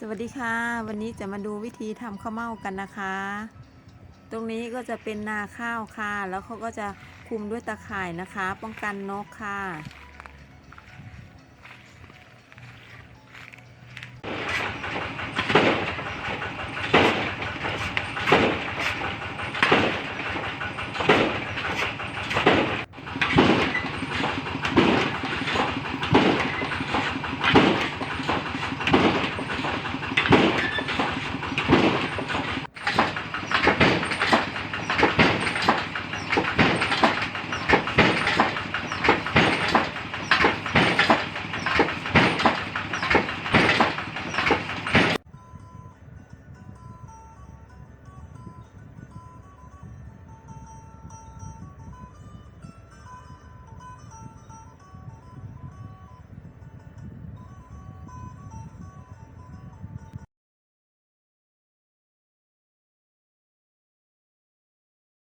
สวัสดีค่ะ วันนี้จะมาดูวิธีทำข้าวเม่ากันนะคะ ตรงนี้ก็จะเป็นนาข้าวค่ะ แล้วเขาก็จะคุมด้วยตะข่ายนะคะ ป้องกันนกค่ะ